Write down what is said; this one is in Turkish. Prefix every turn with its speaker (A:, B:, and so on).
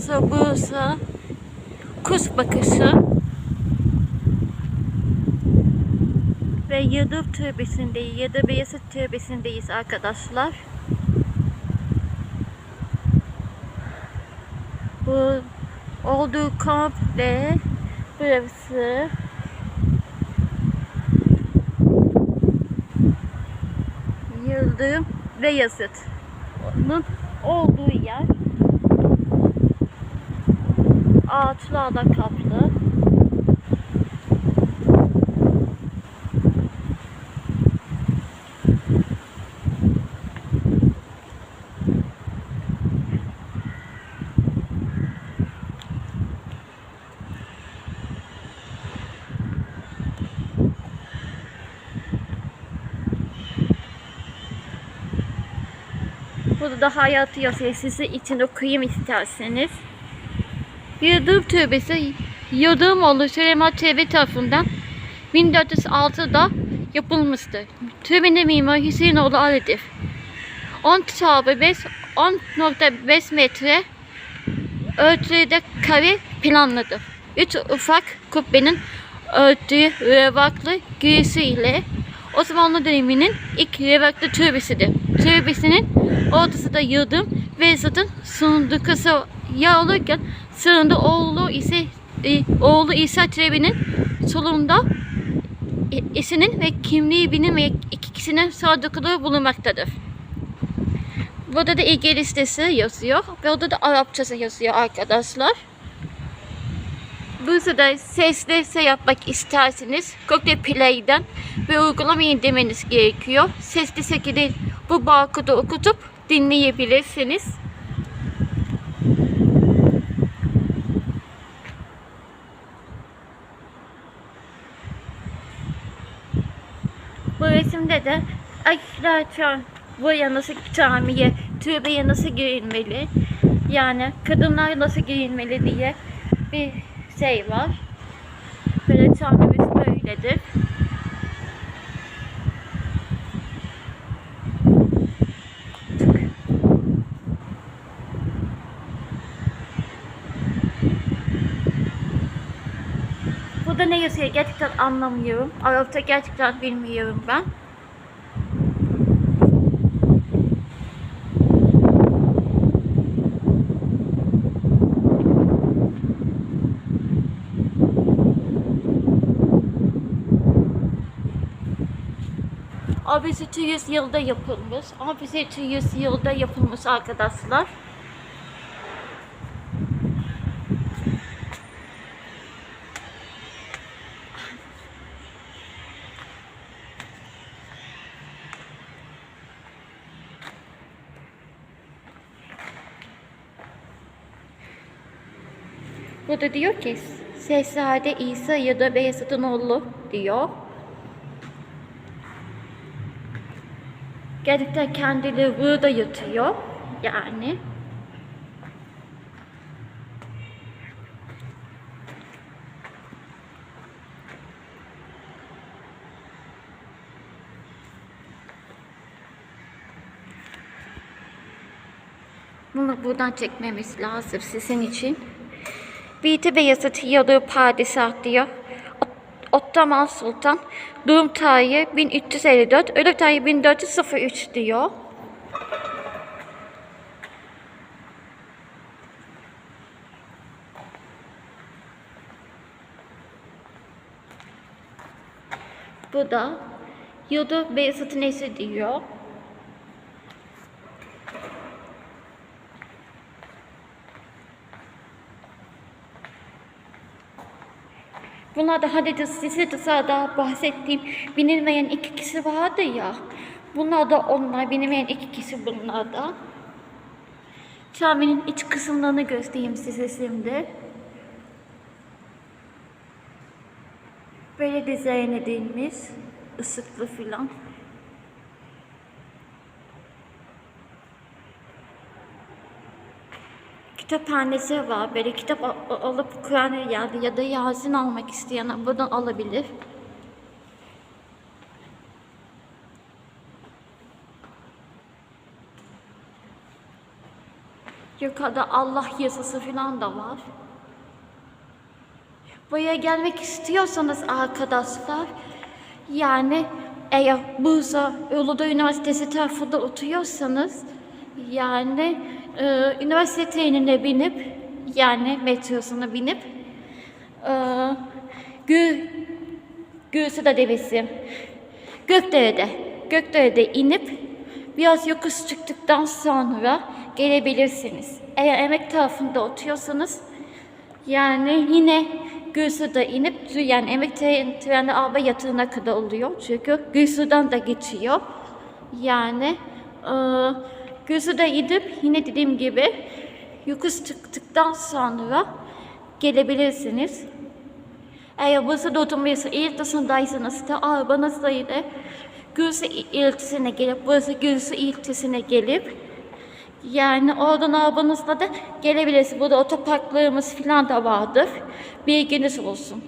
A: sonra Bursa, Kus bakışı ve Yıldız Türbesi'ndeyiz. Yıldız Beyazıt Türbesi'ndeyiz arkadaşlar. Bu olduğu komple burası. Yıldırım ve Yazıt'ın olduğu yer ağaçlarla kaplı. Burada yazıyor. Size için okuyayım isterseniz. Yıldırım Türbesi Yıldırımoğlu Süleyman Çelebi tarafından 1406'da yapılmıştır. Türbenin mimarı Hüseyinoğlu Ali'dir. 10 çarpı 5, 10.5 metre ölçüde kare planlıdır. Üç ufak kubbenin örtüğü revaklı girişi ile Osmanlı döneminin ilk revaklı türbesidir. Türbesinin ortası da yıldırım ve zaten sunduğu kısa yer olurken sırında oğlu ise e, oğlu İsa Çelebi'nin solunda e, eşinin ve kimliği bilinmeyen iki kişinin sadıklığı bulunmaktadır. Burada da ilgi listesi yazıyor. Ve orada da Arapçası yazıyor arkadaşlar. Bursa'da sesli şey yapmak isterseniz Google Play'den bir uygulama indirmeniz gerekiyor. Sesli şekilde bu barkodu okutup dinleyebilirsiniz. Resimde de arkadaşlar buraya nasıl camiye, türbeye nasıl girilmeli, yani kadınlar nasıl giyinmeli diye bir şey var. Böyle camimiz böyledir. Burada ne yazıyor gerçekten anlamıyorum. Arapça gerçekten bilmiyorum ben. Abisi 100 yılda yapılmış. Abisi 100 yılda yapılmış arkadaşlar. Burada diyor ki Şehzade İsa ya da Beyazıt'ın oğlu diyor. Gerçekten kendileri burada yatıyor. Yani. Bunu buradan çekmemiz lazım sizin için. Viti Beyazıt Yalı Padişah diyor. Ot- Ottoman Sultan Doğum tarihi 1354, ölüm tarihi 1403 diyor. Bu da Yıldız Beyazıt'ın nesi diyor. Bunlar da hani size de sağda bahsettiğim bilinmeyen iki kişi vardı ya. Bunlar da onlar, bilinmeyen iki kişi bunlar da. Caminin iç kısımlarını göstereyim size şimdi. Böyle dizayn edilmiş, ışıklı filan. Kitaphanesi var. Böyle kitap al- alıp Kur'an ya, ya da Yasin almak isteyen buradan alabilir. Yukarıda Allah yazısı falan da var. Buraya gelmek istiyorsanız arkadaşlar yani eğer Bursa Uludağ Üniversitesi tarafında oturuyorsanız yani e, üniversite trenine binip yani metrosuna binip e, Gü, Gülsüda Devesi Gökdere'de Gökdere'de inip biraz yokuş çıktıktan sonra gelebilirsiniz. Eğer emek tarafında oturuyorsanız yani yine Gülsu'da inip yani emek tren, treni araba yatırına kadar oluyor. Çünkü Gülsu'dan da geçiyor. Yani e, Gülsu'da inip yine dediğim gibi yokuş çıktıktan sonra gelebilirsiniz. Eğer Bursa'da oturmayası ilçesindaysanız da arabanızla ile Gülsü ilçesine gelip, Bursa Gülsü ilçesine gelip yani oradan arabanızla da gelebilirsiniz. Burada otoparklarımız falan da vardır. Bilginiz olsun.